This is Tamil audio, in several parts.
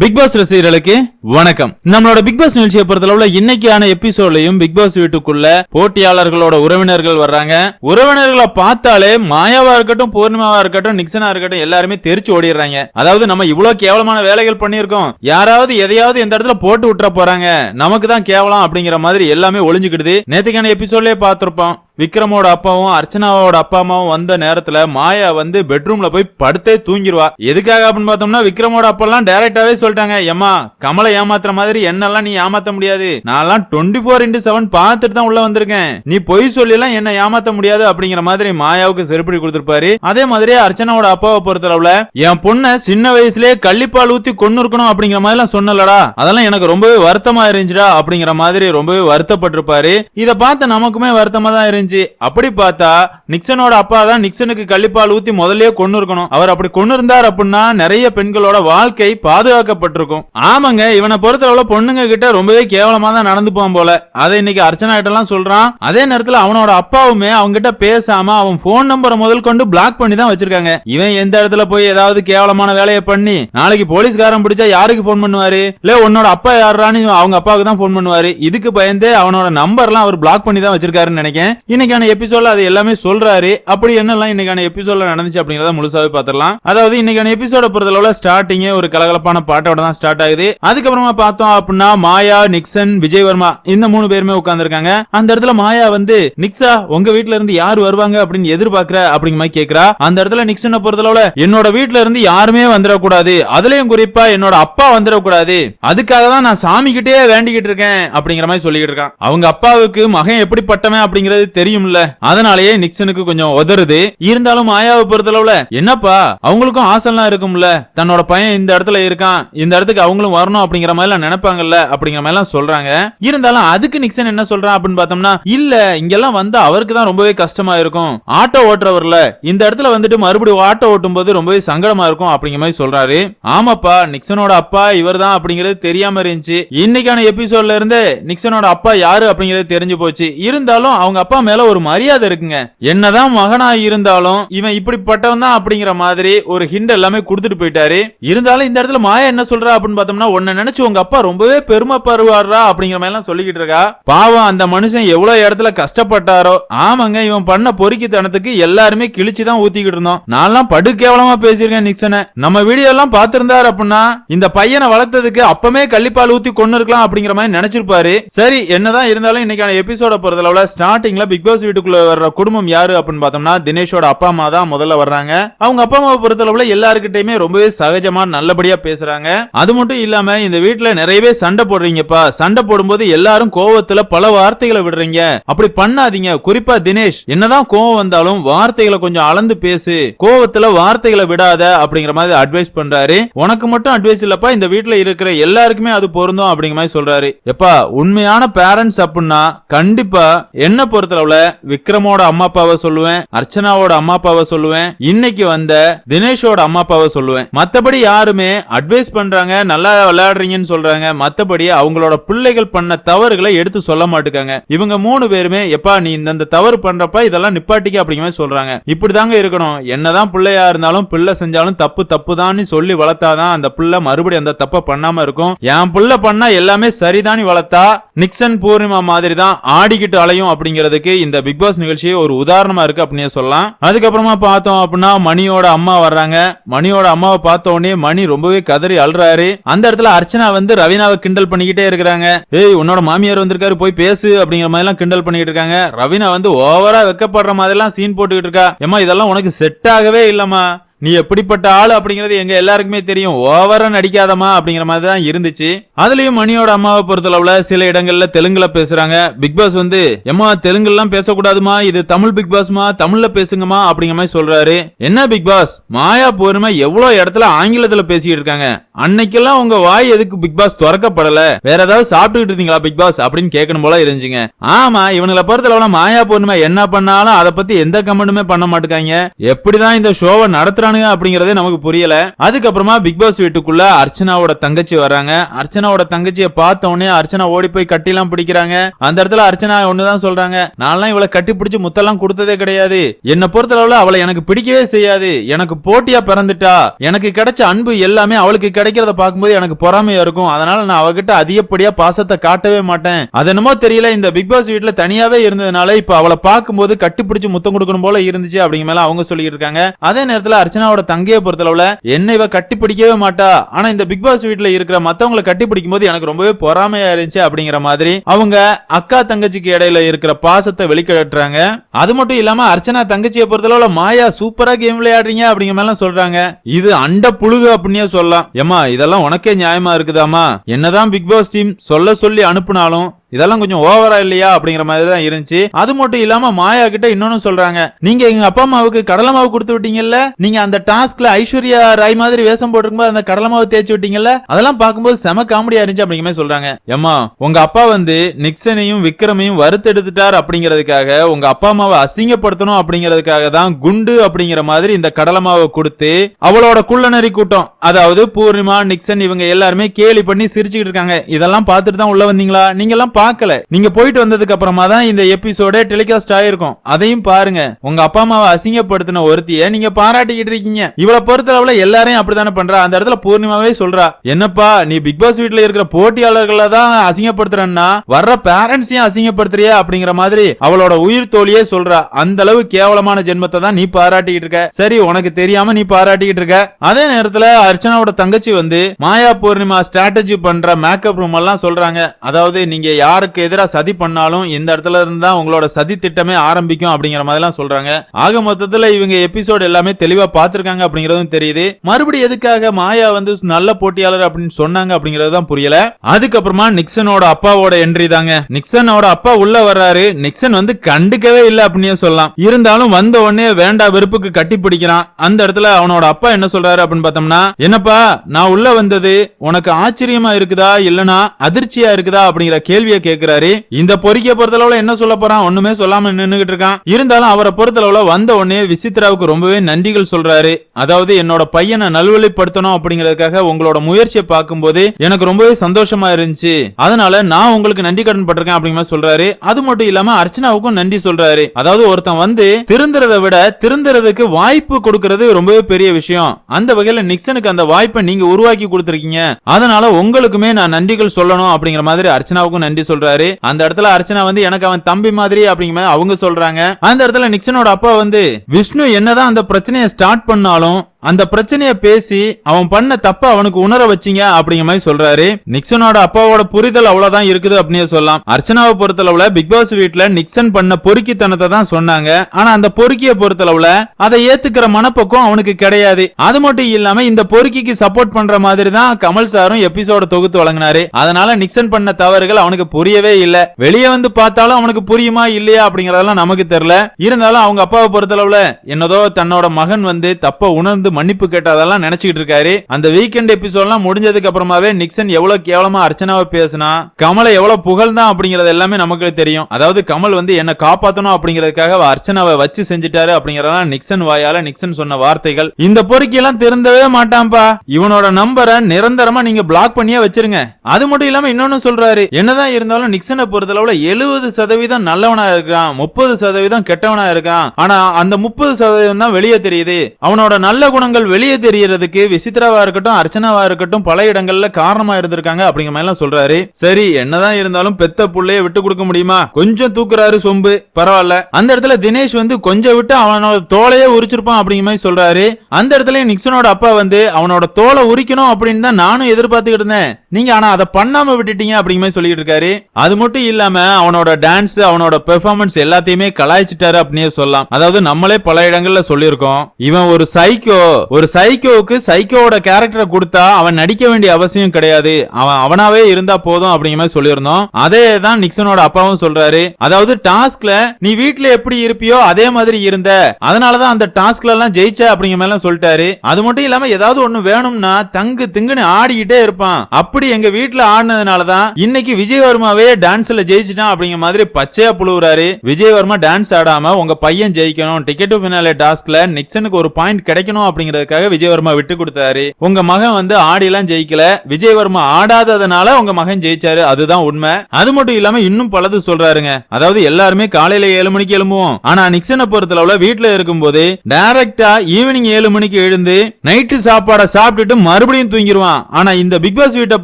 பிக் பாஸ் ரசிகர்களுக்கு வணக்கம். நம்மளோட பிக் பாஸ் நிகழ்ச்சியை பொறுத்தளவுல இன்னைக்கான எபிசோட்லயும் பிக் பாஸ் வீட்டுக்குள்ள போட்டியாளர்களோட உறவினர்கள் வர்றாங்க. உறவினர்களை பார்த்தாலே மாயாவா இருக்கட்டும் பூர்ணிமாவா இருக்கட்டும் நிக்சனா இருக்கட்டும் எல்லாருமே தெரிச்சு ஓடிடுறாங்க. அதாவது நம்ம இவ்வளவு கேவலமான வேலைகள் பண்ணியிருக்கோம். யாராவது எதையாவது எந்த இடத்துல போட்டு விட்டுற போறாங்க. நமக்கு தான் கேவலம் அப்படிங்கிற மாதிரி எல்லாமே ஒளிஞ்சுக்கிடுது. நேத்துக்கான எபிசோட்லயே பார்த்திருப்போம். விக்ரமோட அப்பாவும் அர்ச்சனாவோட அப்பா அம்மாவும் வந்த நேரத்துல மாயா வந்து பெட்ரூம்ல போய் படுத்தே தூங்கிடுவா எதுக்காக அப்படின்னு பார்த்தோம்னா விக்ரமோட அப்பெல்லாம் டைரக்டாவே சொல்லிட்டாங்க ஏமா கமலை ஏமாத்துற மாதிரி என்னெல்லாம் நீ ஏமாத்த முடியாது? நான்லாம் டுவெண்ட்டி ஃபோர் இன்டூ செவன் பார்த்துட்டு தான் உள்ள வந்திருக்கேன். நீ பொய் சொல்லி எல்லாம் என்ன ஏமாத்த முடியாது அப்படிங்கிற மாதிரி மாயாவுக்கு செருப்படி கொடுத்திருப்பாரு. அதே மாதிரியே அர்ச்சனாவோட அப்பாவை பொறுத்தளவுல என் பொண்ணை சின்ன வயசுலயே கள்ளிப்பால் ஊத்தி கொண்டு இருக்கணும் அப்படிங்கிற மாதிரி எல்லாம் சொன்னலடா. அதெல்லாம் எனக்கு ரொம்பவே வருத்தமா இருந்துச்சுடா அப்படிங்கிற மாதிரி ரொம்பவே வருத்தப்பட்டிருப்பாரு. இதை பார்த்து நமக்குமே வருத்தமா தான் இருந்துச்சு. அப்படி பார்த்தா நிக்சனோட அப்பா தான் நிக்சனுக்கு கள்ளிப்பால் ஊத்தி முதல்லயே கொண்டு இருக்கணும் அவர் அப்படி கொண்டு இருந்தார் அப்படின்னா நிறைய பெண்களோட வாழ்க்கை பாதுகாக்கப்பட்டிருக்கும். ஆமாங்க இவனை பொறுத்தளவுல பொண்ணுங்க கிட்ட ரொம்பவே கேவலமா தான் நடந்து போவான் போல. அதை இன்னைக்கு அர்ச்சனா கிட்ட எல்லாம் சொல்றான். அதே நேரத்துல அவனோட அப்பாவுமே அவங்க கிட்ட பேசாம அவன் போன் நம்பரை முதல் கொண்டு பிளாக் பண்ணி தான் வச்சிருக்காங்க. இவன் எந்த இடத்துல போய் ஏதாவது கேவலமான வேலையை பண்ணி நாளைக்கு போலீஸ்காரன் பிடிச்சா யாருக்கு போன் பண்ணுவாரு? இல்ல உன்னோட அப்பா யாருறான்னு அவங்க அப்பாவுக்கு தான் போன் பண்ணுவாரு? இதுக்கு பயந்தே அவனோட நம்பர்லாம் அவர் பிளாக் பண்ணி தான் வச்சிருக்காருன்னு நினைக்கிறேன். இன்னைக்கான எபிசோட்ல அது எல்லாமே சொல்றாரு. அப்படி என்னெல்லாம் இன்னைக்கான எபிசோட்ல நடந்துச்சு அப்படிங்கறத முழுசாவே பாத்திரலாம் அதாவது இன்னைக்கான எபிசோட பொறுத்தளவுல ஸ்டார்டிங்கே ஒரு கலகலப்பான பாட்டோட தான் ஸ்டார்ட் ஆகுது. அதுக்கப்புறமா பார்த்தோம் அப்படின்னா மாயா நிக்சன் விஜய் வர்மா இந்த மூணு பேருமே உட்கார்ந்துருக்காங்க. அந்த இடத்துல மாயா வந்து நிக்ஸா உங்க வீட்டுல இருந்து யார் வருவாங்க அப்படின்னு எதிர்பார்க்கற? அப்படிங்கிற மாதிரி கேக்குறா. அந்த இடத்துல நிக்சனை பொறுத்தளவுல என்னோட வீட்ல இருந்து யாருமே வந்துடக்கூடாது. அதுலயும் குறிப்பா என்னோட அப்பா வந்துடக்கூடாது. அதுக்காக தான் நான் சாமி கிட்டே வேண்டிக்கிட்டு இருக்கேன். அப்படிங்கிற மாதிரி சொல்லிக்கிட்டு இருக்கான். அவங்க அப்பாவுக்கு மகன் எப்படிப்பட்டவன் அப்படிங்கிறது தெரியும்ல. அதனாலயே நிக்சனுக்கு கொஞ்சம் உதறுது. இருந்தாலும் மாயாவை பொறுத்தளவுல என்னப்பா அவங்களுக்கும் ஆசைலாம் இருக்கும்ல. தன்னோட பையன் இந்த இடத்துல இருக்கான் இந்த இடத்துக்கு அவங்களும் வரணும் அப்படிங்கிற மாதிரி எல்லாம் நினைப்பாங்கல்ல அப்படிங்கிற மாதிரி எல்லாம் சொல்றாங்க. இருந்தாலும் அதுக்கு நிக்சன் என்ன சொல்றான் அப்படின்னு பார்த்தோம்னா இல்ல இங்கெல்லாம் வந்து அவருக்கு தான் ரொம்பவே கஷ்டமா இருக்கும். ஆட்டோ ஓட்டுறவர்ல இந்த இடத்துல வந்துட்டு மறுபடியும் ஆட்டோ ஓட்டும் போது ரொம்பவே சங்கடமா இருக்கும் அப்படிங்கிற மாதிரி சொல்றாரு. ஆமாப்பா நிக்சனோட அப்பா இவர் தான் அப்படிங்கிறது தெரியாம இருந்துச்சு. இன்னைக்கான எபிசோட்ல இருந்து நிக்சனோட அப்பா யாரு அப்படிங்கிறது தெரிஞ்சு போச்சு. இருந்தாலும் அவங்க அப்பா மேல ஒரு மரியாதை இருக்குங்க. என்னதான் மகனா இருந்தாலும் இவன் இப்படிப்பட்டவன் தான் அப்படிங்கிற மாதிரி ஒரு ஹிண்ட் எல்லாமே கொடுத்துட்டு போயிட்டாரு. இருந்தாலும் இந்த இடத்துல மாயா என்ன சொல்றா அப்படின்னு பார்த்தோம்னா உன்னை நினைச்சு உங்க அப்பா ரொம்பவே பெருமை பருவாரா அப்படிங்கிற மாதிரி எல்லாம் சொல்லிக்கிட்டு இருக்கா. பாவம் அந்த மனுஷன் எவ்வளவு இடத்துல கஷ்டப்பட்டாரோ. ஆமாங்க இவன் பண்ண பொறுக்கித்தனத்துக்கு எல்லாருமே கிழிச்சு தான் ஊத்திக்கிட்டு இருந்தோம். நான்லாம் படு கேவலமா பேசியிருக்கேன் நிக்சனை. நம்ம வீடியோ எல்லாம் பாத்திருந்தாரு அப்படின்னா இந்த பையனை வளர்த்ததுக்கு அப்பமே கள்ளிப்பால் ஊத்தி கொண்டு இருக்கலாம் அப்படிங்கிற மாதிரி நினைச்சிருப்பாரு. சரி என்னதான் இருந்தாலும் இன்னைக்கான எபிசோட பொறுத்தளவுல ஸ்டார்டிங்ல பிக் பாஸ் வீட்டுக்குள்ள வர்ற குடும்பம் யாரு அப்படின்னு பார்த்தோம்னா தினேஷோட அப்பா அம்மா தான் முதல்ல வர்றாங்க. அவங்க அப்பா அம்மாவை பொறுத்தளவுல எல்லாருக்கிட்டையுமே ரொம்பவே சகஜமா நல்லபடியா பேசுறாங்க. அது மட்டும் இல்லாம இந்த வீட்டுல நிறையவே சண்டை போடுறீங்கப்பா. சண்டை போடும்போது எல்லாரும் கோவத்துல பல வார்த்தைகளை விடுறீங்க. அப்படி பண்ணாதீங்க. குறிப்பா தினேஷ் என்னதான் கோவம் வந்தாலும் வார்த்தைகளை கொஞ்சம் அளந்து பேசு. கோவத்துல வார்த்தைகளை விடாத அப்படிங்கிற மாதிரி அட்வைஸ் பண்றாரு. உனக்கு மட்டும் அட்வைஸ் இல்லப்பா. இந்த வீட்டுல இருக்கிற எல்லாருக்குமே அது பொருந்தும் அப்படிங்கிற மாதிரி சொல்றாரு. எப்பா உண்மையான பேரண்ட்ஸ் அப்படின்னா கண்டிப்பா என்ன பொறுத்தளவுல விக்ரமோட அம்மா அப்பாவை சொல்லுவேன் அர்ச்சனாவோட அம்மா அப்பாவை சொல்லுவேன் இன்னைக்கு வந்த தினேஷோட அம்மா அப்பாவை சொல்லுவேன். மத்தபடி யாருமே அட்வைஸ் பண்றாங்க நல்லா விளையாடுறீங்கன்னு சொல்றாங்க. மத்தபடி அவங்களோட பிள்ளைகள் பண்ண தவறுகளை எடுத்து சொல்ல மாட்டுக்காங்க. இவங்க மூணு பேருமே எப்பா நீ இந்த தவறு பண்றப்ப இதெல்லாம் நிப்பாட்டிக்க அப்படிங்கிற மாதிரி சொல்றாங்க. இப்படிதாங்க இருக்கணும். என்னதான் பிள்ளையா இருந்தாலும் பிள்ளை செஞ்சாலும் தப்பு தப்பு தான் சொல்லி வளர்த்தாதான் அந்த பிள்ளை மறுபடியும் அந்த தப்பை பண்ணாம இருக்கும். என் பிள்ளை பண்ணா எல்லாமே சரிதானி வளர்த்தா நிக்சன் பூர்ணிமா மாதிரி தான் ஆடிக்கிட்டு அலையும் அப்படிங்கிறதுக்கு இந்த பிக் பாஸ் நிகழ்ச்சியே ஒரு உதாரணமா இருக்கு அப்படின்னு சொல்லலாம். அதுக்கப்புறமா பார்த்தோம் அப்படின்னா மணியோட அம்மா வர்றாங்க. மணியோட அம்மாவை பார்த்த உடனே மணி ரொம்பவே கதறி அழுறாரு. அந்த இடத்துல அர்ச்சனா வந்து ரவீனாவை கிண்டல் பண்ணிக்கிட்டே இருக்கிறாங்க. ஏய் உன்னோட மாமியார் வந்திருக்காரு போய் பேசு அப்படிங்கிற மாதிரி எல்லாம் கிண்டல் பண்ணிட்டு இருக்காங்க. ரவீனா வந்து ஓவரா வெக்கப்படுற மாதிரி எல்லாம் சீன் போட்டுக்கிட்டு இருக்கா. ஏமா இதெல்லாம் உனக்கு செட் ஆகவே இல்லம்மா. நீ எப்படிப்பட்ட ஆள் அப்படிங்கிறது எங்க எல்லாருக்குமே தெரியும். ஓவரா நடிக்காதமா அப்படிங்கிற மாதிரி தான் இருந்துச்சு. அதுலயும் மணியோட அம்மாவை பொறுத்தளவுல சில இடங்கள்ல தெலுங்குல பேசுறாங்க. பிக் பாஸ் வந்து எம்மா தெலுங்குலாம் பேசக்கூடாதுமா? இது தமிழ் பிக் பாஸ்மா? தமிழ்ல பேசுங்கம்மா அப்படிங்கிற மாதிரி சொல்றாரு. என்ன பிக் பாஸ்? மாயா பொறுமை எவ்வளவு இடத்துல ஆங்கிலத்துல பேசிட்டு இருக்காங்க. அன்னைக்கெல்லாம் உங்க வாய் எதுக்கு பிக் பாஸ் திறக்கப்படல? வேற ஏதாவது சாப்பிட்டுக்கிட்டு இருந்தீங்களா பிக் பாஸ்? அப்படின்னு கேட்கணும் போல இருந்துச்சுங்க. ஆமா இவங்களை பொறுத்தளவுல மாயா பொறுமை என்ன பண்ணாலும் அதை பத்தி எந்த கமெண்ட்டுமே பண்ண மாட்டேங்காங்க எப்படிதான் இந்த ஷோவை நடத்துற பேசுறானுங்க அப்படிங்கறதே நமக்கு புரியல. அதுக்கப்புறமா பிக் பாஸ் வீட்டுக்குள்ள அர்ச்சனாவோட தங்கச்சி வராங்க அர்ச்சனாவோட தங்கச்சியை பார்த்த உடனே அர்ச்சனா ஓடி போய் கட்டி எல்லாம் பிடிக்கிறாங்க. அந்த இடத்துல அர்ச்சனா ஒண்ணுதான் சொல்றாங்க. நான்லாம் இவளை கட்டி பிடிச்சு முத்தெல்லாம் கொடுத்ததே கிடையாது. என்னை பொறுத்தளவுல அவளை எனக்கு பிடிக்கவே செய்யாது. எனக்கு போட்டியா பிறந்துட்டா. எனக்கு கிடைச்ச அன்பு எல்லாமே அவளுக்கு கிடைக்கிறத பார்க்கும்போது எனக்கு பொறாமையா இருக்கும். அதனால நான் அவகிட்ட அதிகப்படியா பாசத்தை காட்டவே மாட்டேன். அது என்னமோ தெரியல இந்த பிக் பாஸ் வீட்டுல தனியாவே இருந்ததுனால இப்ப அவளை பார்க்கும்போது கட்டிப்பிடிச்சு முத்தம் கொடுக்கணும் போல இருந்துச்சு அப்படிங்கிற மேல அவங்க சொல்லிட்டு இருக்காங்க. அதே நேரத்துல அர்ச்சனாவோட தங்கையை பொறுத்தளவுல என்ன இவ கட்டி பிடிக்கவே மாட்டா. ஆனா இந்த பிக் பாஸ் வீட்டுல இருக்கிற மத்தவங்களை கட்டி பிடிக்கும் போது எனக்கு ரொம்பவே பொறாமையா இருந்துச்சு அப்படிங்கிற மாதிரி அவங்க அக்கா தங்கச்சிக்கு இடையில இருக்கிற பாசத்தை வெளிக்கட்டுறாங்க. அது மட்டும் இல்லாம அர்ச்சனா தங்கச்சியை பொறுத்தளவுல மாயா சூப்பரா கேம் விளையாடுறீங்க அப்படிங்கிற மாதிரி சொல்றாங்க. இது அண்ட புழுகு அப்படின்னே சொல்லலாம். ஏமா இதெல்லாம் உனக்கே நியாயமா இருக்குதாமா என்னதான் பிக் பாஸ் டீம் சொல்ல சொல்லி அனுப்புனாலும் இதெல்லாம் கொஞ்சம் ஓவரா இல்லையா அப்படிங்கிற மாதிரி தான் இருந்துச்சு. அது மட்டும் இல்லாம மாயா கிட்ட இன்னொன்னு சொல்றாங்க. நீங்க எங்க அப்பா அம்மாவுக்கு கடலை மாவு கொடுத்து விட்டீங்கல்ல? நீங்க அந்த டாஸ்க்ல ஐஸ்வர்யா ராய் மாதிரி வேஷம் போட்டிருக்கும்போது அந்த கடலை மாவு தேய்ச்சி விட்டீங்கல்ல? அதெல்லாம் பார்க்கும்போது செம காமெடியா இருந்துச்சு அப்படிங்கிற மாதிரி சொல்றாங்க. ஏமா உங்க அப்பா வந்து நிக்சனையும் விக்ரமையும் வறுத்தெடுத்துட்டார் அப்படிங்கிறதுக்காக உங்க அப்பா அம்மாவை அசிங்கப்படுத்தணும் அப்படிங்கிறதுக்காக தான் குண்டு அப்படிங்கிற மாதிரி இந்த கடலை மாவை கொடுத்து அவளோட குள்ளநரி கூட்டம் அதாவது பூர்ணிமா நிக்சன் இவங்க எல்லாருமே கேலி பண்ணி சிரிச்சுக்கிட்டு இருக்காங்க. இதெல்லாம் பார்த்துட்டு தான் உள்ள வந்தீங்களா? நீங்க எல்லாம் பார்க்கல. நீங்க போயிட்டு வந்ததுக்கு அப்புறமா தான் இந்த எபிசோட டெலிகாஸ்ட் ஆயிருக்கும். அதையும் பாருங்க. உங்க அப்பா அம்மாவை அசிங்கப்படுத்தின ஒருத்திய நீங்க பாராட்டிக்கிட்டு இருக்கீங்க. இவளை பொறுத்தளவுல எல்லாரையும் அப்படித்தானே பண்றா? அந்த இடத்துல பூர்ணிமாவே சொல்றா என்னப்பா நீ பிக் பாஸ் வீட்ல இருக்கிற போட்டியாளர்களை தான் அசிங்கப்படுத்துறன்னா வர்ற பேரண்ட்ஸையும் அசிங்கப்படுத்துறியா? அப்படிங்கிற மாதிரி அவளோட உயிர் தோழியே சொல்றா. அந்த அளவு கேவலமான ஜென்மத்தை தான் நீ பாராட்டிக்கிட்டு இருக்க. சரி உனக்கு தெரியாம நீ பாராட்டிக்கிட்டு இருக்க. அதே நேரத்துல அர்ச்சனாவோட தங்கச்சி வந்து மாயா பூர்ணிமா ஸ்ட்ராட்டஜி பண்ற மேக்கப் ரூம் எல்லாம் சொல்றாங்க. அதாவது நீங்க யாருக்கு எதிராக சதி பண்ணாலும் இந்த இடத்துல இருந்து தான் உங்களோட சதி திட்டமே ஆரம்பிக்கும் அப்படிங்கிற மாதிரிலாம் சொல்றாங்க. ஆக மொத்தத்துல இவங்க எபிசோட் எல்லாமே தெளிவா பார்த்திருக்காங்க அப்படிங்கறதும் தெரியுது. மறுபடியும் எதுக்காக மாயா வந்து நல்ல போட்டியாளர் அப்படின்னு சொன்னாங்க அப்படிங்கறது தான் புரியல. அதுக்கப்புறமா நிக்சனோட அப்பாவோட என்ட்ரி தாங்க. நிக்சனோட அப்பா உள்ள வர்றாரு. நிக்சன் வந்து கண்டுக்கவே இல்லை அப்படின்னே சொல்லலாம். இருந்தாலும் வந்த உடனே வேண்டா வெறுப்புக்கு கட்டி பிடிக்கிறான். அந்த இடத்துல அவனோட அப்பா என்ன சொல்றாரு அப்படின்னு பார்த்தோம்னா என்னப்பா நான் உள்ள வந்தது உனக்கு ஆச்சரியமா இருக்குதா? இல்லனா அதிர்ச்சியா இருக்குதா? அப்படிங்கிற கேள்வியை கேட்கிறாரு இந்த பொறிக்க பொறுத்தளவுல என்ன சொல்ல போறான்? ஒண்ணுமே சொல்லாம நின்னுகிட்டு இருக்கான். இருந்தாலும் அவரை பொறுத்தளவுல வந்த உடனே விசித்ராவுக்கு ரொம்பவே நன்றிகள் சொல்றாரு. அதாவது என்னோட பையனை நல்வழிப்படுத்தணும் அப்படிங்கறதுக்காக உங்களோட முயற்சியை பார்க்கும்போது எனக்கு ரொம்பவே சந்தோஷமா இருந்துச்சு. அதனால நான் உங்களுக்கு நன்றி கடன் பட்டிருக்கேன் அப்படிங்கிற சொல்றாரு. அது மட்டும் இல்லாம அர்ச்சனாவுக்கும் நன்றி சொல்றாரு. அதாவது ஒருத்தன் வந்து திருந்துறதை விட திருந்துறதுக்கு வாய்ப்பு கொடுக்கறது ரொம்பவே பெரிய விஷயம். அந்த வகையில நிக்சனுக்கு அந்த வாய்ப்பை நீங்க உருவாக்கி கொடுத்திருக்கீங்க. அதனால உங்களுக்குமே நான் நன்றிகள் சொல்லணும் அப்படிங்கிற மாதிரி அர்ச்சனாவுக்கும் நன்றி சொல்றாரு. அந்த இடத்துல அர்ச்சனா வந்து எனக்கு அவன் தம்பி மாதிரி அப்படிங்கிற அவங்க சொல்றாங்க. அந்த இடத்துல நிக்சனோட அப்பா வந்து விஷ்ணு என்னதான் அந்த பிரச்சனையை ஸ்டார்ட் பண்ணாலும் அந்த பிரச்சனைய பேசி அவன் பண்ண தப்ப அவனுக்கு உணர வச்சீங்க அப்படிங்கிற மாதிரி சொல்றாரு. நிக்சனோட அப்பாவோட புரிதல் அவ்வளவுதான் இருக்குது அப்படின்னு சொல்லலாம். அர்ச்சனாவை பொறுத்தளவுல பிக் பாஸ் வீட்டுல நிக்சன் பண்ண பொறுக்கித்தனத்தை தான் சொன்னாங்க. ஆனா அந்த பொறுக்கிய பொறுத்தளவுல அதை ஏத்துக்கிற மனப்பக்கம் அவனுக்கு கிடையாது. அது மட்டும் இல்லாம இந்த பொறுக்கிக்கு சப்போர்ட் பண்ற மாதிரி தான் கமல் சாரும் எபிசோட தொகுத்து வழங்கினாரு. அதனால நிக்சன் பண்ண தவறுகள் அவனுக்கு புரியவே இல்ல. வெளியே வந்து பார்த்தாலும் அவனுக்கு புரியுமா இல்லையா அப்படிங்கறதெல்லாம் நமக்கு தெரியல. இருந்தாலும் அவங்க அப்பாவை பொறுத்தளவுல என்னதோ தன்னோட மகன் வந்து தப்ப உணர்ந்து மன்னிப்பு கேட்டதெல்லாம் நினைச்சுக்கிட்டு இருக்காரு. அந்த வீக்கெண்ட் எபிசோட்லாம் முடிஞ்சதுக்கு அப்புறமாவே நிக்சன் எவ்வளவு கேவலமா அர்ச்சனாவை பேசினா கமலை எவ்வளவு புகழ்ந்தான் அப்படிங்கறது எல்லாமே நமக்கு தெரியும். அதாவது கமல் வந்து என்ன காப்பாத்தணும் அப்படிங்கறதுக்காக அவ அர்ச்சனாவை வச்சு செஞ்சுட்டாரு அப்படிங்கறதெல்லாம் நிக்சன் வாயால நிக்சன் சொன்ன வார்த்தைகள். இந்த பொறுக்கி எல்லாம் திருந்தவே மாட்டான்பா இவனோட நம்பரை நிரந்தரமா நீங்க பிளாக் பண்ணியே வச்சிருங்க. அது மட்டும் இல்லாம இன்னொன்னு சொல்றாரு. என்னதான் இருந்தாலும் நிக்சனை பொறுத்தளவுல எழுபது சதவீதம் நல்லவனா இருக்கான். முப்பது சதவீதம் கெட்டவனா இருக்கான். ஆனா அந்த முப்பது சதவீதம் தான் வெளியே தெரியுது. அவனோட நல்ல குணங்கள் வெளியே தெரியறதுக்கு விசித்ராவா இருக்கட்டும் அர்ச்சனாவா இருக்கட்டும் பல இடங்கள்ல காரணமா இருந்திருக்காங்க அப்படிங்கிற மாதிரி எல்லாம் சொல்றாரு. சரி என்னதான் இருந்தாலும் பெத்த புள்ளைய விட்டு கொடுக்க முடியுமா? கொஞ்சம் தூக்குறாரு சொம்பு. பரவாயில்ல. அந்த இடத்துல தினேஷ் வந்து கொஞ்சம் விட்டு அவனோட தோலையே உரிச்சிருப்பான் அப்படிங்கிற மாதிரி சொல்றாரு. அந்த இடத்துல நிக்சனோட அப்பா வந்து அவனோட தோலை உரிக்கணும் அப்படின்னு தான் நானும் எதிர்பார்த்துக்கிட்டு இருந்தேன். நீங்க ஆனா அதை பண்ணாம விட்டுட்டீங்க அப்படிங்கிற மாதிரி சொல்லிட்டு இருக்காரு. அது மட்டும் இல்லாம அவனோட டான்ஸ் அவனோட பெர்ஃபார்மன்ஸ் எல்லாத்தையுமே கலாய்ச்சிட்டாரு அப்படின்னே சொல்லலாம். அதாவது நம்மளே பல இடங்கள்ல சொல்லியிருக்கோம். இவன் ஒரு சைக்கோ ஒரு சைக்கோவுக்கு சைக்கோவோட கேரக்டரை கொடுத்தா அவன் நடிக்க வேண்டிய அவசியம் கிடையாது. அவன் அவனாவே இருந்தா போதும் அப்படிங்கிற மாதிரி சொல்லியிருந்தோம். அதே தான் நிக்சனோட அப்பாவும் சொல்றாரு. அதாவது டாஸ்க்ல நீ வீட்டுல எப்படி இருப்பியோ அதே மாதிரி இருந்த. அதனாலதான் அந்த டாஸ்க்ல எல்லாம் ஜெயிச்ச அப்படிங்கிற மாதிரி சொல்லிட்டாரு. அது மட்டும் இல்லாம ஏதாவது ஒண்ணு வேணும்னா தங்கு திங்குன்னு ஆடிக்கிட்டே இருப்பான். அப்படி அப்படி எங்க வீட்டுல ஆடினதுனாலதான் இன்னைக்கு விஜயவர்மாவே டான்ஸ்ல ஜெயிச்சிட்டான் அப்படிங்கிற மாதிரி பச்சையா புழுவுறாரு. விஜயவர்மா டான்ஸ் ஆடாம உங்க பையன் ஜெயிக்கணும் டிக்கெட் டு ஃபினாலே டாஸ்க்ல நிக்சனுக்கு ஒரு பாயிண்ட் கிடைக்கணும் அப்படிங்கறதுக்காக விஜயவர்மா விட்டு கொடுத்தாரு. உங்க மகன் வந்து ஆடி எல்லாம் ஜெயிக்கல. விஜயவர்மா ஆடாததுனால உங்க மகன் ஜெயிச்சாரு. அதுதான் உண்மை. அது மட்டும் இல்லாம இன்னும் பலது சொல்றாருங்க. அதாவது எல்லாருமே காலையில ஏழு மணிக்கு எழும்புவோம். ஆனா நிக்சனை பொறுத்தளவுல வீட்டுல இருக்கும்போது டைரக்டா ஈவினிங் ஏழு மணிக்கு எழுந்து நைட்டு சாப்பாடை சாப்பிட்டுட்டு மறுபடியும் தூங்கிடுவான் ஆனா இந்த பிக் பாஸ் வீட்டை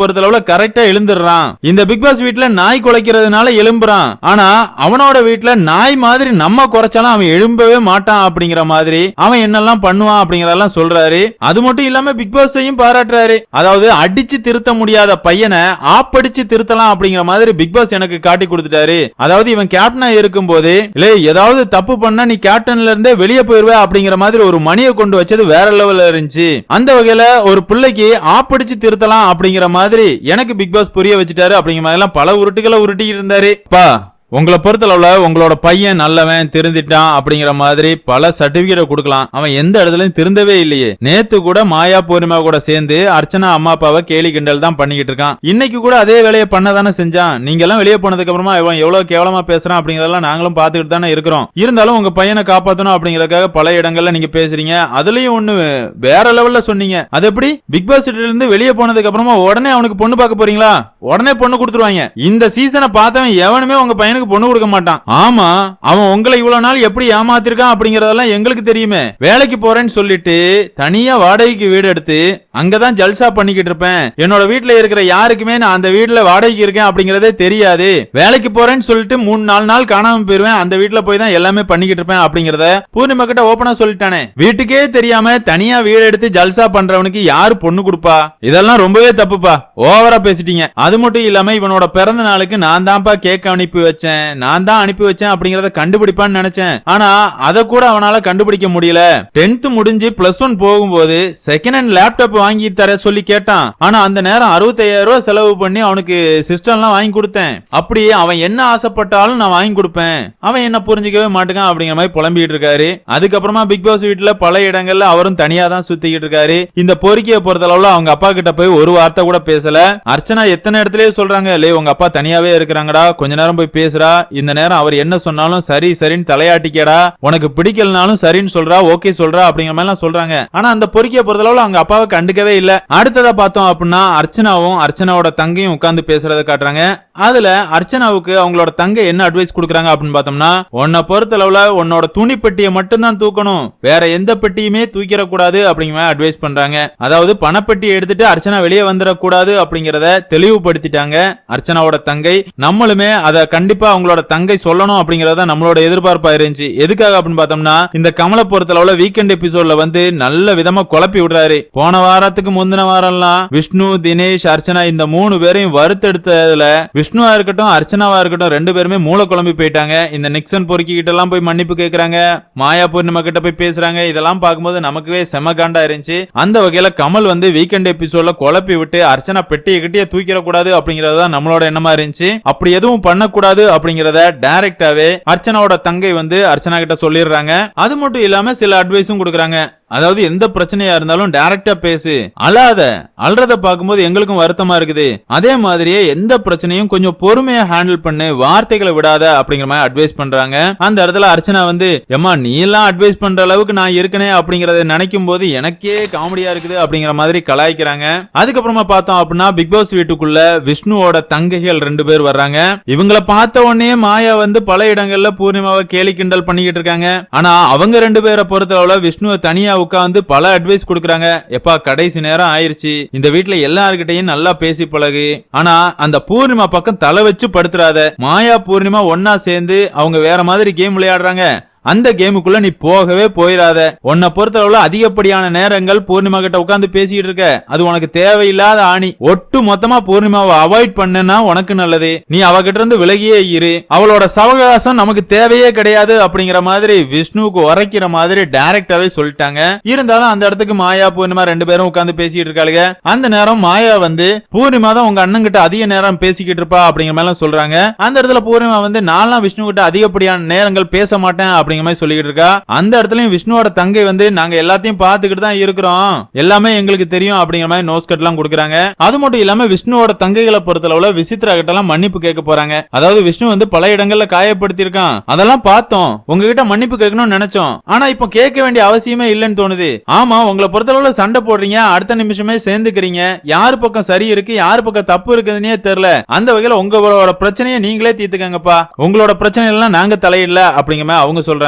பொறுத்தளவுல கரெக்டா எழுந்துடுறான். இந்த பிக் பாஸ் வீட்டுல நாய் குலைக்கிறதுனால எழும்புறான். ஆனா அவனோட வீட்டுல நாய் மாதிரி நம்ம குறைச்சாலும் அவன் எழும்பவே மாட்டான் அப்படிங்கிற மாதிரி அவன் என்னெல்லாம் பண்ணுவான் அப்படிங்கறதெல்லாம் சொல்றாரு. அது மட்டும் இல்லாம பிக் பாஸையும் பாராட்டுறாரு. அதாவது அடிச்சு திருத்த முடியாத பையனை ஆப்படிச்சு திருத்தலாம் அப்படிங்கிற மாதிரி பிக் பாஸ் எனக்கு காட்டி கொடுத்துட்டாரு. அதாவது இவன் கேப்டனா இருக்கும்போது இல்ல ஏதாவது தப்பு பண்ணா நீ கேப்டன்ல இருந்தே வெளியே போயிருவே அப்படிங்கிற மாதிரி ஒரு மணியை கொண்டு வச்சது வேற லெவல்ல இருந்துச்சு. அந்த வகையில ஒரு பிள்ளைக்கு ஆப்படிச்சு திருத்தலாம் அப்படிங்கிற மாதிரி எனக்கு பிக் பாஸ் புரிய வச்சுட்டாரு அப்படிங்கிற மாதிரி எல்லாம் பல உருட்டுகளை உருட்டிக்கிட்டு இருந்தாரு. பா. உங்களை பொறுத்தளவுல உங்களோட பையன் நல்லவன் திருந்திட்டான் அப்படிங்கிற மாதிரி பல சர்டிபிகேட் கொடுக்கலாம். அவன் எந்த இடத்துலயும் திருந்தவே இல்லையே. நேத்து கூட மாயா பூர்ணிமா கூட சேர்ந்து அர்ச்சனா அம்மா அப்பாவை கேலி கிண்டல் தான் பண்ணிக்கிட்டு இருக்கான். இன்னைக்கு கூட அதே வேலையை பண்ணதானே செஞ்சான். நீங்க எல்லாம் வெளியே போனதுக்கு அப்புறமா இவன் எவ்வளவு கேவலமா பேசுறான் அப்படிங்கறதெல்லாம் நாங்களும் பாத்துக்கிட்டு தானே இருக்கிறோம். இருந்தாலும் உங்க பையனை காப்பாத்தணும் அப்படிங்கறதுக்காக பல இடங்கள்ல நீங்க பேசுறீங்க. அதுலயும் ஒண்ணு வேற லெவல்ல சொன்னீங்க. அது எப்படி? பிக் பாஸ் இருந்து வெளியே போனதுக்கு அப்புறமா உடனே அவனுக்கு பொண்ணு பார்க்க போறீங்களா? உடனே பொண்ணு கொடுத்துருவாங்க. இந்த சீசனை பார்த்தவன் எவனுமே உங்க பையனுக்கு பொண்ணு கொடுக்க மாட்டான். ஆமா அவன் உங்களை இவ்வளவு நாள் எப்படி ஏமாத்திருக்கான் அப்படிங்கறதெல்லாம் எங்களுக்கு தெரியுமே. வேலைக்கு போறேன்னு சொல்லிட்டு தனியா வாடகைக்கு வீடு எடுத்து அங்கதான் ஜல்சா பண்ணிக்கிட்டு இருப்பேன். என்னோட வீட்டுல இருக்கிற யாருக்குமே நான் அந்த வீட்டுல வாடகைக்கு இருக்கேன் அப்படிங்கறதே தெரியாது. வேலைக்கு போறேன்னு சொல்லிட்டு மூணு நாலு நாள் காணாம போயிருவேன். அந்த வீட்டுல போய் தான் எல்லாமே பண்ணிக்கிட்டு இருப்பேன் அப்படிங்கறத பூர்ணிமா கிட்ட ஓபனா சொல்லிட்டானே. வீட்டுக்கே தெரியாம தனியா வீடு எடுத்து ஜல்சா பண்றவனுக்கு யாரு பொண்ணு கொடுப்பா? இதெல்லாம் ரொம்பவே தப்புப்பா. ஓவரா பேசிட்டீங்க. அது மட்டும் இல்லாம இவனோட பிறந்த நாளுக்கு நான் தான்ப்பா கேக் அனுப்பி வச்சேன். நான் தான் அனுப்பி வச்சேன் அப்படிங்கறத கண்டுபிடிப்பான்னு நினைச்சேன். ஆனா அத கூட அவனால கண்டுபிடிக்க முடியல. டென்த் முடிஞ்சு பிளஸ் ஒன் போகும்போது செகண்ட் ஹேண்ட் லேப்டாப் வாங்கி தர சொல்லி கேட்டான். ஆனா அந்த நேரம் அறுபத்தையாயிரம் ரூபாய் செலவு பண்ணி அவனுக்கு சிஸ்டம் எல்லாம் வாங்கி கொடுத்தேன். அப்படி அவன் என்ன ஆசைப்பட்டாலும் நான் வாங்கி கொடுப்பேன். அவன் என்ன புரிஞ்சுக்கவே மாட்டேங்கான் அப்படிங்கிற மாதிரி புலம்பிட்டு இருக்காரு. அதுக்கப்புறமா பிக் பாஸ் வீட்டுல பல இடங்கள்ல அவரும் தனியா தான் சுத்திக்கிட்டு இருக்காரு. இந்த பொறுக்கிய பொறுத்தளவுல அவங்க அப்பா கிட்ட போய் ஒரு வார்த்தை கூட பேசல. அர்ச்சனா எத்தனை இடத்துலயே சொல்றாங்க இல்லையே உங்க அப்பா தனியாவே இருக்கிறாங்கடா. கொஞ்ச நேரம் போய் பேசுற. இந்த நேரம் அவர் என்ன சொன்னாலும் சரி சரின்னு தலையாட்டிக்கடா உனக்கு பிடிக்கலனாலும் சரின்னு சொல்றா ஓகே சொல்றா அப்படிங்கிற மாதிரி எல்லாம் சொல்றாங்க. ஆனா அந்த பொறுக்கிய பொறுத்தளவுல அவங்க அப்பாவை கண்டுக்கவே இல்ல. அடுத்ததா பார்த்தோம் அப்படின்னா அர்ச்சனாவும் அர்ச்சனாவோட தங்கையும் உட்கார்ந்து பேசுறத காட்டுறாங்க. அதுல அர்ச்சனாவுக்கு அவங்களோட தங்கை என்ன அட்வைஸ் கொடுக்குறாங்க அப்படின்னு பார்த்தோம்னா உன்னை பொறுத்தளவுல உன்னோட துணி பெட்டியை மட்டும்தான் தூக்கணும். வேற எந்த பெட்டியுமே தூக்கிட கூடாது அப்படிங்கிற மாதிரி அட்வைஸ் பண்றாங்க. அதாவது பணப்பெட்டியை எடுத்துட்டு அர்ச்சனா வெளியே வந்துடக்கூடாது அப்படிங்கறத தெளிவுபடுத்திட்டாங்க அர்ச்சனாவோட தங்கை. நம்மளுமே அதை கண்டிப்பா அவங்களோட தங்கை சொல்லணும் அப்படிங்கறத நம்மளோட எதிர்பார்ப்பா இருந்துச்சு. எதுக்காக அப்படின்னு பார்த்தோம்னா இந்த கமலை பொறுத்தளவுல வீக்கெண்ட் எபிசோட்ல வந்து நல்ல விதமா குழப்பி விடுறாரு. போன வாரத்துக்கு முந்தின வாரம்லாம் விஷ்ணு தினேஷ் அர்ச்சனா இந்த மூணு பேரையும் வறுத்தெடுத்ததுல விஷ்ணுவா இருக்கட்டும் அர்ச்சனாவா இருக்கட்டும் ரெண்டு பேருமே மூளை குழம்பி போயிட்டாங்க. இந்த நிக்சன் பொறுக்கி கிட்ட எல்லாம் போய் மன்னிப்பு கேக்குறாங்க. மாயா பூர்ணிமா கிட்ட போய் பேசுறாங்க. இதெல்லாம் பார்க்கும்போது நமக்குவே செம காண்டா இருந்துச்சு. அந்த வகையில கமல் வந்து வீக்கெண்ட் எபிசோட்ல குழப்பி விட்டு அர்ச்சனா பெட்டியை கிட்டிய தூக்கிட கூடாது அப்படிங்கறது தான் நம்மளோட எண்ணமா இருந்துச்சு. அப்படி எதுவும் பண்ணக்கூடாது அப்படிங்கறத டைரக்டாவே அர்ச்சனாவோட தங்கை வந்து அர்ச்சனா கிட்ட சொல்லிடுறாங்க. அது மட்டும் இல்லாம சில அட்வைஸும் கொடுக்குறாங்க. அதாவது எந்த பிரச்சனையா இருந்தாலும் டைரக்டா பேசு. அழாத. அல்றத பார்க்கும்போது எங்களுக்கும் வருத்தமா இருக்குது. அதே மாதிரியே எந்த பிரச்சனையும் கொஞ்சம் பொறுமையா ஹேண்டில் பண்ணு. வார்த்தைகளை விடாத அப்படிங்கிற மாதிரி அட்வைஸ் பண்றாங்க. அந்த இடத்துல அர்ச்சனா வந்து எம்மா நீ எல்லாம் அட்வைஸ் பண்ற அளவுக்கு நான் இருக்கனே அப்படிங்கறத நினைக்கும் போது எனக்கே காமெடியா இருக்குது அப்படிங்கிற மாதிரி கலாய்க்கிறாங்க. அதுக்கப்புறமா பார்த்தோம் அப்படின்னா பிக் பாஸ் வீட்டுக்குள்ள விஷ்ணுவோட தங்கைகள் ரெண்டு பேர் வர்றாங்க. இவங்கள பார்த்த உடனே மாயா வந்து பல இடங்கள்ல பூர்ணிமாவை கேலி கிண்டல் பண்ணிக்கிட்டு இருக்காங்க. ஆனா அவங்க ரெண்டு பேரை பொறுத்தளவுல விஷ்ணுவை தனியா உட்காந்து பல அட்வைஸ் கொடுக்குறாங்க. எப்பா கடைசி நேரம் ஆயிருச்சு. இந்த வீட்டுல எல்லார்கிட்டையும் நல்லா பேசி பழகு. ஆனா அந்த பூர்ணிமா பக்கம் தலை வச்சு படுத்துறாத. மாயா பூர்ணிமா ஒன்னா சேர்ந்து அவங்க வேற மாதிரி கேம் விளையாடுறாங்க. அந்த கேமுக்குள்ள நீ போகவே போயிடாத உன்னை பொறுத்தளவுல அதிகப்படியான நேரங்கள் பூர்ணிமா கிட்ட உட்காந்து பேசிக்கிட்டு இருக்க. அது உனக்கு தேவையில்லாத ஆணி. ஒட்டு மொத்தமா பூர்ணிமாவை அவாய்ட் பண்ணனா உனக்கு நல்லது. நீ அவகிட்ட இருந்து விலகியே இரு. அவளோட சவகாசம் நமக்கு தேவையே கிடையாது அப்படிங்கிற மாதிரி விஷ்ணுவுக்கு உரைக்கிற மாதிரி டைரக்டாவே சொல்லிட்டாங்க. இருந்தாலும் அந்த இடத்துக்கு மாயா பூர்ணிமா ரெண்டு பேரும் உட்காந்து பேசிட்டு இருக்காளுங்க. அந்த நேரம் மாயா வந்து பூர்ணிமா தான் உங்க அண்ணன் கிட்ட அதிக நேரம் பேசிக்கிட்டு இருப்பா அப்படிங்கிற மாதிரி எல்லாம் சொல்றாங்க. அந்த இடத்துல பூர்ணிமா வந்து நான்லாம் விஷ்ணு கிட்ட அதிகப்படியான நேரங்கள் பேச மாட்டேன் அப்படிங்கிற மாதிரி சொல்லிக்கிட்டு இருக்கா? அந்த இடத்துலயும் விஷ்ணுவோட தங்கை வந்து நாங்க எல்லாத்தையும் பாத்துக்கிட்டு தான் இருக்கிறோம். எல்லாமே எங்களுக்கு தெரியும் அப்படிங்கிற மாதிரி நோஸ் கட் எல்லாம் கொடுக்குறாங்க. அது மட்டும் இல்லாம விஷ்ணுவோட தங்கைகளை பொறுத்தளவுல விசித்ரா கிட்ட எல்லாம் மன்னிப்பு கேட்க போறாங்க. அதாவது விஷ்ணு வந்து பல இடங்கள்ல காயப்படுத்தி இருக்கான் அதெல்லாம் பார்த்தோம். உங்ககிட்ட மன்னிப்பு கேட்கணும்னு நினைச்சோம். ஆனா இப்போ கேட்க வேண்டிய அவசியமே இல்லைன்னு தோணுது. ஆமா உங்களை பொறுத்தளவுல சண்டை போடுறீங்க. அடுத்த நிமிஷமே சேர்ந்துக்கிறீங்க. யாரு பக்கம் சரி இருக்கு யாரு பக்கம் தப்பு இருக்குதுன்னே தெரியல. அந்த வகையில உங்களோட பிரச்சனையை நீங்களே தீர்த்துக்கங்கப்பா. உங்களோட பிரச்சனை எல்லாம் நாங்க தலையிடல அப்படிங்கிற அவங்க சொல்றாங்க.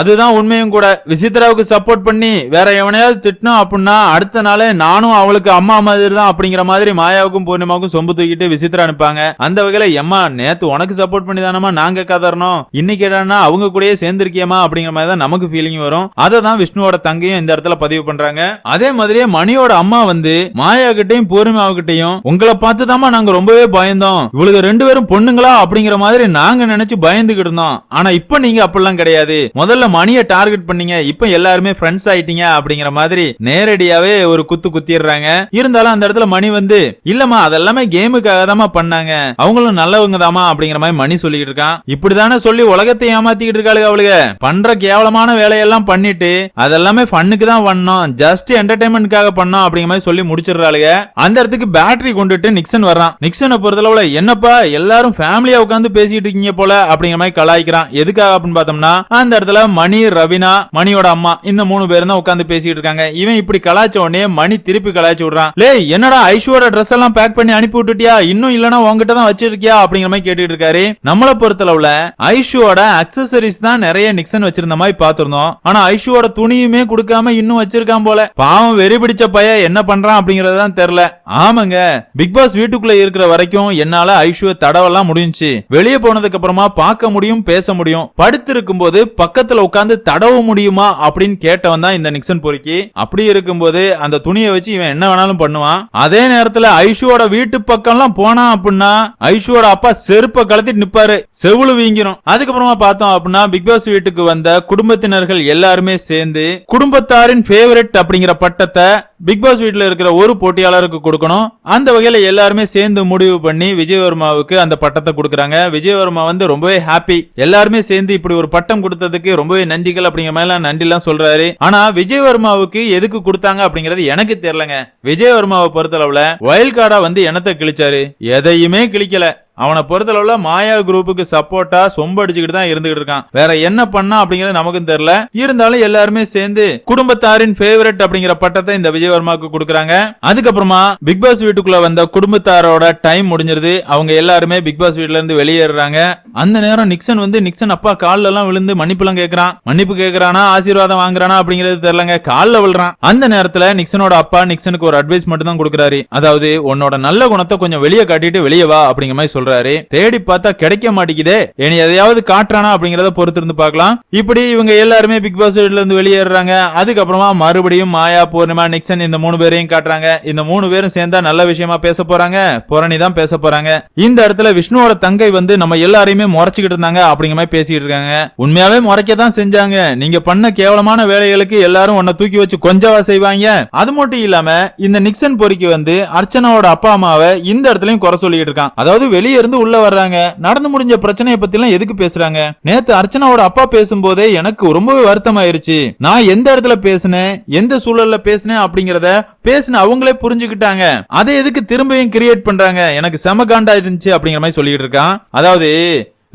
அதுதான் உண்மையும் கூட. விசித்ராவுக்கு சப்போர்ட் பண்ணி வேற எவனையாவது திட்டினோம் அப்படின்னா அடுத்த நாளே நானும் அவளுக்கு அம்மா மாதிரி தான் அப்படிங்கிற மாதிரி மாயாவுக்கும் பூர்ணிமாவுக்கும் சொம்பு தூக்கிட்டு விசித்ரா அனுப்பாங்க அந்த வகையில எம்மா நேத்து உனக்கு சப்போர்ட் பண்ணி தானமா நாங்க கதறணும் இன்னைக்கு என்னன்னா அவங்க கூடயே சேர்ந்திருக்கியமா அப்படிங்கிற மாதிரி தான் நமக்கு ஃபீலிங் வரும். அதை தான் விஷ்ணுவோட தங்கையும் இந்த இடத்துல பதிவு பண்றாங்க. அதே மாதிரியே மணியோட அம்மா வந்து மாயா கிட்டையும் பூர்ணிமாவு கிட்டையும் உங்களை பார்த்து தாமா நாங்க ரொம்பவே பயந்தோம். இவளுக்கு ரெண்டு பேரும் பொண்ணுங்களா? அப்படிங்கிற மாதிரி நாங்க நினைச்சு பயந்துகிட்டு இருந்தோம். ஆனா இப்ப நீங்க அப்படிலாம் கிடையாது. முதல்ல மணியை டார்கெட் பண்ணீங்க இப்ப எல்லாருமே ஃப்ரெண்ட்ஸ் ஆயிட்டீங்க அப்படிங்கிற மாதிரி நேரடியாவே ஒரு குத்து குத்திடுறாங்க. இருந்தாலும் அந்த இடத்துல மணி வந்து இல்லம்மா அதெல்லாமே கேமுக்காக தாமா பண்ணாங்க. அவங்களும் நல்லவங்க தாமா அப்படிங்கிற மாதிரி மணி சொல்லிக்கிட்டு இருக்கான். இப்படிதானே சொல்லி உலகத்தை ஏமாத்திக்கிட்டு இருக்காளுங்க அவளுக பண்ற கேவலமான வேலையெல்லாம் பண்ணிட்டு அதெல்லாமே ஃபன்னுக்கு தான் பண்ணோம் ஜஸ்ட் என்டர்டைன்மெண்ட்காக பண்ணோம் அப்படிங்கிற மாதிரி சொல்லி முடிச்சிடுறாளுங்க. அந்த இடத்துக்கு பேட்டரி கொண்டுட்டு நிக்சன் வர்றான். நிக்சனை பொறுத்தளவுல என்னப்பா எல்லாரும் ஃபேமிலியா உட்காந்து பேசிட்டு இருக்கீங்க போல அப்படிங்கிற மாதிரி கலாய்க்கிறான். எதுக்காக அப்படின்னு பார்த்தோம்னா அந்த இடத்துல மணி ரவினா மணியோட அம்மா இந்த மூணு பேரும் தான் உட்காந்து பேசிட்டு இருக்காங்க. இவன் இப்படி கலாய்ச்ச உடனே மணி திருப்பி கலாய்ச்சி விடுறான். லே என்னடா ஐஷுவோட ட்ரெஸ் எல்லாம் பேக் பண்ணி அனுப்பி விட்டுட்டியா? இன்னும் இல்லனா உங்ககிட்ட தான் வச்சிருக்கியா? அப்படிங்கிற மாதிரி கேட்டுட்டு இருக்காரு. நம்மளை பொறுத்தளவுல ஐஷுவோட அக்சசரிஸ் தான் நிறைய நிக்சன் வச்சிருந்த மாதிரி பாத்திருந்தோம் ஆனா ஐஷுவோட துணியுமே கொடுக்காம இன்னும் வச்சிருக்கான் போல. பாவம் வெறி பிடிச்ச பைய என்ன பண்றான் அப்படிங்கறது தான் தெரியல. ஆமாங்க பிக் பாஸ் வீட்டுக்குள்ள இருக்கிற வரைக்கும் என்னால ஐஷுவை தடவெல்லாம் முடிஞ்சுச்சு. வெளியே போனதுக்கு அப்புறமா பார்க்க முடியும் பேச முடியும். படுத்திருக்கும் போது பக்கத்துல உட்காந்து தடவ முடியுமா அப்படின்னு கேட்டவன் தான் இந்த நிக்சன் பொறுக்கி. அப்படி இருக்கும்போது அந்த துணியை வச்சு இவன் என்ன வேணாலும் பண்ணுவான். அதே நேரத்துல ஐஷுவோட வீட்டு பக்கம்லாம் போனான் அப்படின்னா ஐஷுவோட அப்பா செருப்ப கலத்திட்டு நிப்பாரு. செவுளு வீங்கிரும். அதுக்கப்புறமா பார்த்தோம் அப்படின்னா பிக் பாஸ் வீட்டுக்கு வந்த குடும்பத்தினர்கள் எல்லாருமே சேர்ந்து குடும்பத்தாரின் ஃபேவரட் அப்படிங்கிற பட்டத்தை பிக் பாஸ் வீட்டில் இருக்கிற ஒரு போட்டியாளருக்கு கொடுக்கணும். அந்த வகையில் எல்லாருமே சேர்ந்து முடிவு பண்ணி விஜயவர்மாவுக்கு அந்த பட்டத்தை கொடுக்குறாங்க. விஜயவர்மா வந்து ரொம்பவே ஹாப்பி எல்லாருமே சேர்ந்து இப்படி ஒரு பட்டம் கொடுத்ததுக்கு ரொம்பவே நன்றிகள் அப்படிங்கிற மாதிரி நன்றிலாம் நன்றி எல்லாம் சொல்றாரு. ஆனா விஜயவர்மாவுக்கு எதுக்கு கொடுத்தாங்க அப்படிங்கறது எனக்கு தெரியலங்க. விஜயவர்மாவை பொறுத்தளவுல வயல்காடா வந்து எனத்தை கிழிச்சாரு? எதையுமே கிழிக்கல. அவனை பொறுத்தளவுல மாயா குரூப்புக்கு சப்போர்ட்டா சொம்படிச்சுக்கிட்டு தான் இருந்துகிட்டு இருக்கான். வேற என்ன பண்ணா அப்படிங்கறது நமக்கும் தெரியல. இருந்தாலும் எல்லாருமே சேர்ந்து குடும்பத்தாரின் ஃபேவரட் அப்படிங்கிற பட்டத்தை இந்த விஜயவர்மாவுக்கு கொடுக்குறாங்க. அதுக்கப்புறமா பிக் பாஸ் வீட்டுக்குள்ள வந்த குடும்பத்தாரோட டைம் முடிஞ்சிருது. அவங்க எல்லாருமே பிக் பாஸ் வீட்ல இருந்து வெளியேறாங்க அந்த நேரம் நிக்சன் வந்து நிக்சன் அப்பா கால்ல எல்லாம் விழுந்து மன்னிப்பு எல்லாம் கேக்குறான். மன்னிப்பு கேக்குறானா ஆசீர்வாதம் வாங்குறானா அப்படிங்கிறது தெரியலங்க. கால்ல விழுறான். அந்த நேரத்துல நிக்சனோட அப்பா நிக்சனுக்கு ஒரு அட்வைஸ் மட்டும் தான் கொடுக்குறாரு. அதாவது உன்னோட நல்ல குணத்தை கொஞ்சம் வெளியே காட்டிட்டு வெளியே வா அப்படிங்கிற மாதிரி சொல்றாரு. தேடி பார்த்தா கிடைக்க மாட்டேங்குதே. இனி எதையாவது காட்டுறானா அப்படிங்கறத பொறுத்து இருந்து பார்க்கலாம். இப்படி இவங்க எல்லாருமே பிக் பாஸ் வீட்ல இருந்து வெளியேறாங்க அதுக்கப்புறமா மறுபடியும் மாயா பூர்ணிமா நிக்சன் இந்த மூணு பேரையும் காட்டுறாங்க. இந்த மூணு பேரும் சேர்ந்தா நல்ல விஷயமா பேச போறாங்க. புரணி தான் பேச போறாங்க. இந்த இடத்துல விஷ்ணுவோட தங்கை வந்து நம்ம எல்லாரையுமே முறைச்சுக்கிட்டு இருந்தாங்க அப்படிங்கிற மாதிரி பேசிட்டு இருக்காங்க. உண்மையாவே முறைக்க தான் செஞ்சாங்க. நீங்க பண்ண கேவலமான வேலைகளுக்கு எல்லாரும் உன்னை தூக்கி வச்சு கொஞ்சவா செய்வாங்க. அது மட்டும் இல்லாம இந்த நிக்சன் பொறிக்கு வந்து அர்ச்சனாவோட அப்பா அம்மாவை இந்த இடத்துலயும் குறை சொல்லிட்டு இருக்கான். அதாவது வெளியே இருந்து உள்ள வர்றாங்க. நடந்து முடிஞ்ச பிரச்சனையை பத்தி எல்லாம் எதுக்கு பேசுறாங்க? நேத்து அர்ச்சனாவோட அப்பா பேசும்போதே எனக்கு ரொம்பவே வருத்தமாயிருச்சு. நான் எந்த இடத்துல பேசினேன்? எந்த சூழல்ல பேசினேன் அப்படிங்கறத பேசின அவங்களே புரிஞ்சுக்கிட்டாங்க. அதை எதுக்கு திரும்பியும் கிரியேட் பண்றாங்க? எனக்கு செம காண்டா இருந்துச்சு அப்படிங்கிற மாதிரி சொல்லிட்டு இருக்கான். அதாவது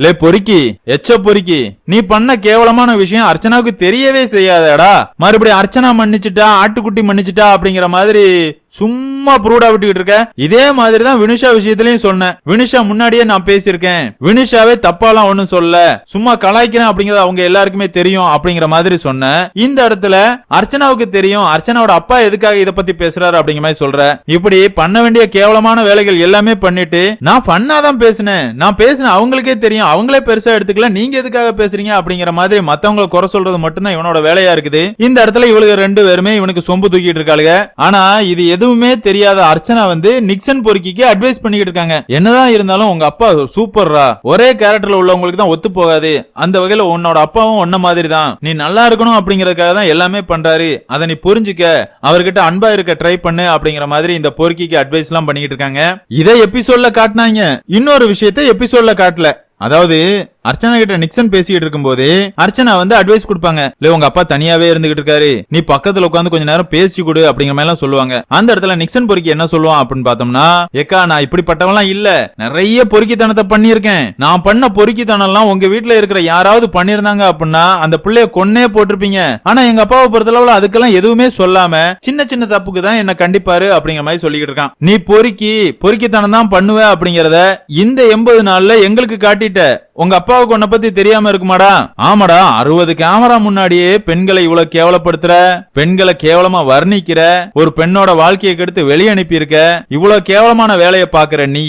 லே பொறுக்கி எச்ச பொறுக்கி நீ பண்ண கேவலமான விஷயம் அர்ச்சனாவுக்கு தெரியவே செய்யாதடா. மறுபடியும் அர்ச்சனா மன்னிச்சுட்டா ஆட்டுக்குட்டி மன்னிச்சுட்டா அப்படிங்கிற மாதிரி சும்மா ப்ரூடா விட்டுக்கிட்டு இருக்க? இதே மாதிரி தான் வினுஷா விஷயத்திலயும் சொன்னேன். வினுஷா முன்னாடியே நான் பேசியிருக்கேன். வினுஷாவே தப்பாலாம் ஒண்ணும் சொல்ல சும்மா கலாய்க்கிறேன் அப்படிங்கறது அவங்க எல்லாருக்குமே தெரியும் அப்படிங்கிற மாதிரி சொன்னேன். இந்த இடத்துல அர்ச்சனாவுக்கு தெரியும். அர்ச்சனாவோட அப்பா எதுக்காக இத பத்தி பேசுறாரு அப்படிங்கிற மாதிரி சொல்ற இப்படி பண்ண வேண்டிய கேவலமான வேலைகள் எல்லாமே பண்ணிட்டு நான் ஃபன்னா தான் பேசினேன். நான் பேசின அவங்களுக்கே தெரியும். அவங்களே பெருசா எடுத்துக்கல. நீங்க எதுக்காக பேசுறீங்க அப்படிங்கிற மாதிரி மத்தவங்களை குறை சொல்றது மட்டும்தான் இவனோட வேலையா இருக்குது. இந்த இடத்துல இவளுக்கு ரெண்டு பேருமே இவனுக்கு சொம்பு தூக்கிட்டு இருக்காளுங்க ஆனா இது எது எதுவுமே தெரியாத அர்ச்சனா வந்து நிக்சன் பொறுக்கிக்கு அட்வைஸ் பண்ணிக்கிட்டு இருக்காங்க. என்னதான் இருந்தாலும் உங்க அப்பா சூப்பர்ரா. ஒரே கேரக்டர்ல உள்ளவங்களுக்கு தான் ஒத்து போகாது. அந்த வகையில உன்னோட அப்பாவும் ஒன்ன மாதிரி தான் நீ நல்லா இருக்கணும் அப்படிங்கறதுக்காக தான் எல்லாமே பண்றாரு. அதை நீ புரிஞ்சுக்க. அவர்கிட்ட அன்பா இருக்க ட்ரை பண்ணு அப்படிங்கிற மாதிரி இந்த பொறுக்கிக்கு அட்வைஸ் எல்லாம் பண்ணிக்கிட்டு இருக்காங்க. இதை எபிசோட்ல காட்டினாங்க. இன்னொரு விஷயத்தை எபிசோட்ல காட்டல. அதாவது அர்ச்சனா கிட்ட நிக்சன் பேசிட்டு இருக்கும்போது அர்ச்சனா வந்து அட்வைஸ் கொடுப்பாங்க. இல்ல உங்க அப்பா தனியாவே இருந்துகிட்டு இருக்காரு. நீ பக்கத்துல உட்காந்து கொஞ்ச நேரம் பேசி கொடு அப்படிங்கிற மாதிரி எல்லாம் சொல்லுவாங்க. அந்த இடத்துல நிக்சன் பொறுக்கி என்ன சொல்லுவான் அப்படின்னு பார்த்தோம்னா ஏக்கா நான் இப்படிப்பட்டவெல்லாம் இல்ல. நிறைய பொறுக்கித்தனத்தை பண்ணியிருக்கேன். நான் பண்ண பொறுக்கித்தனம் எல்லாம் உங்க வீட்டுல இருக்கிற யாராவது பண்ணிருந்தாங்க அப்படின்னா அந்த பிள்ளைய கொன்னே போட்டிருப்பீங்க. ஆனா எங்க அப்பாவை பொறுத்தளவுல அதுக்கெல்லாம் எதுவுமே சொல்லாம சின்ன சின்ன தப்புக்கு தான் என்ன கண்டிப்பாரு அப்படிங்கிற மாதிரி சொல்லிக்கிட்டு இருக்கான். நீ பொறுக்கி பொறுக்கித்தனம் தான் பண்ணுவ அப்படிங்கறத இந்த எண்பது நாள்ல எங்களுக்கு காட்டி காட்டிட்ட உங்க அப்பாவுக்கு உன்னை பத்தி தெரியாம இருக்குமாடா? ஆமாடா அறுபது கேமரா முன்னாடியே பெண்களை இவ்வளவு கேவலப்படுத்துற பெண்களை கேவலமா வர்ணிக்கிற ஒரு பெண்ணோட வாழ்க்கையை கெடுத்து வெளியே அனுப்பி இருக்க இவ்வளவு கேவலமான வேலையை பாக்குற நீ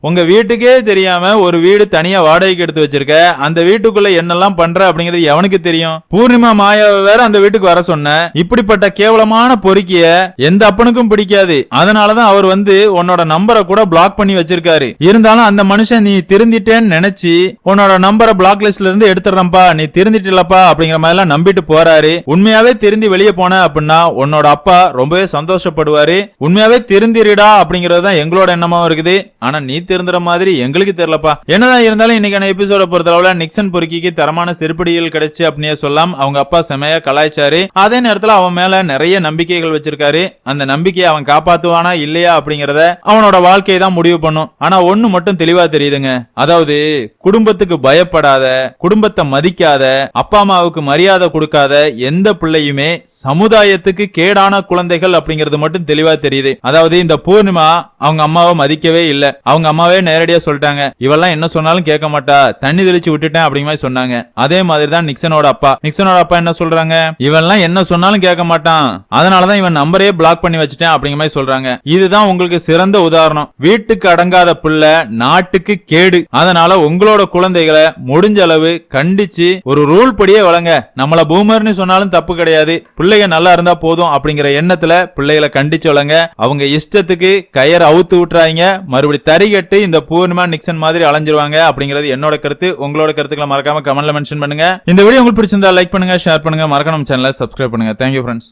உங்க வீட்டுக்கே தெரியாம ஒரு வீடு தனியா வாடகைக்கு எடுத்து வச்சிருக்க அந்த வீட்டுக்குள்ள என்னெல்லாம் பண்ற அப்படிங்கறது எவனுக்கு தெரியும்? பூர்ணிமா மாயாவை வேற அந்த வீட்டுக்கு வர சொன்ன. இப்படிப்பட்ட கேவலமான பொறுக்கிய எந்த அப்பனுக்கும் பிடிக்காது. அதனாலதான் அவர் வந்து உன்னோட நம்பரை கூட பிளாக் பண்ணி வச்சிருக்காரு. இருந்தாலும் அந்த மனுஷன் நீ திருந்திட்டேன்னு நினைச்சு உன்னோட நம்பரை பிளாக் லிஸ்ட்ல இருந்து எடுத்துறப்பா நீ திருந்திட்டலப்பா அப்படிங்கிற மாதிரி எல்லாம் நம்பிட்டு போறாரு. உண்மையாவே திருந்தி வெளியே போன அப்படின்னா உன்னோட அப்பா ரொம்பவே சந்தோஷப்படுவாரு. உண்மையாவே திருந்திருடா அப்படிங்கறது தான் எங்களோட எண்ணமாவும் இருக்குது. ஆனா நீ திருந்துற மாதிரி எங்களுக்கு தெரியலப்பா. என்னதான் இருந்தாலும் இன்னைக்கான எபிசோட பொறுத்தளவுல நிக்சன் பொறுக்கிக்கு தரமான செருப்படிகள் கிடைச்சு அப்படின்னே சொல்லலாம். அவங்க அப்பா செமையா கலாய்ச்சாரு. அதே நேரத்துல அவன் மேல நிறைய நம்பிக்கைகள் வச்சிருக்காரு. அந்த நம்பிக்கையை அவன் காப்பாத்துவானா இல்லையா அப்படிங்கறத அவனோட வாழ்க்கையை தான் முடிவு பண்ணும். ஆனா ஒண்ணு மட்டும் தெளிவா தெரியுதுங்க. அதாவது குடும்பத்துக்கு பயப்படாத குடும்பத்தை மதிக்காத அப்பா அம்மாவுக்கு மரியாதை கொடுக்காத எந்த பிள்ளையுமே சமுதாயத்துக்கு கேடான குழந்தைகள் அப்படிங்கிறது மட்டும் தெளிவா தெரியுது. அதாவது இந்த பூர்ணிமா அவங்க அம்மாவை மதிக்கவே இல்ல. அவங்க அம்மாவே நேரடியா சொல்லிட்டாங்க. இவெல்லாம் என்ன சொன்னாலும் கேட்க மாட்டா. தண்ணி தெளிச்சு விட்டுட்டேன் அப்படிங்க மாதிரி சொன்னாங்க. அதே மாதிரி தான் நிக்சனோட அப்பா. நிக்சனோட அப்பா என்ன சொல்றாங்க? இவெல்லாம் என்ன சொன்னாலும் கேட்க மாட்டான். அதனாலதான் இவன் நம்பரே பிளாக் பண்ணி வச்சுட்டேன் அப்படிங்கிற மாதிரி சொல்றாங்க. இதுதான் உங்களுக்கு சிறந்த உதாரணம். வீட்டுக்கு அடங்காத பிள்ளை நாட்டுக்கு கேடு. அதனால உங்களோட குழந்தை குழந்தைகளை முடிஞ்ச அளவு கண்டிச்சு ஒரு ரூல் படியே வளங்க. நம்மள பூமர்னு சொன்னாலும் தப்பு கிடையாது. பிள்ளைங்க நல்லா இருந்தா போதும் அப்படிங்கிற எண்ணத்துல பிள்ளைகளை கண்டிச்சு வளங்க. அவங்க இஷ்டத்துக்கு கயர் அவுத்து விட்டுறாங்க மறுபடி தறிகட்டு இந்த பூர்ணிமா நிக்சன் மாதிரி அலைஞ்சிருவாங்க அப்படிங்கிறது என்னோட கருத்து. உங்களோட கருத்துக்களை மறக்காம கமெண்ட்ல மென்ஷன் பண்ணுங்க. இந்த வீடியோ உங்களுக்கு பிடிச்சிருந்தா லைக் பண்ணுங்க ஷேர் பண்ணுங்க. மறக்காம சேனலை சப்ஸ்கிரைப் பண்ணுங்க. Thank you friends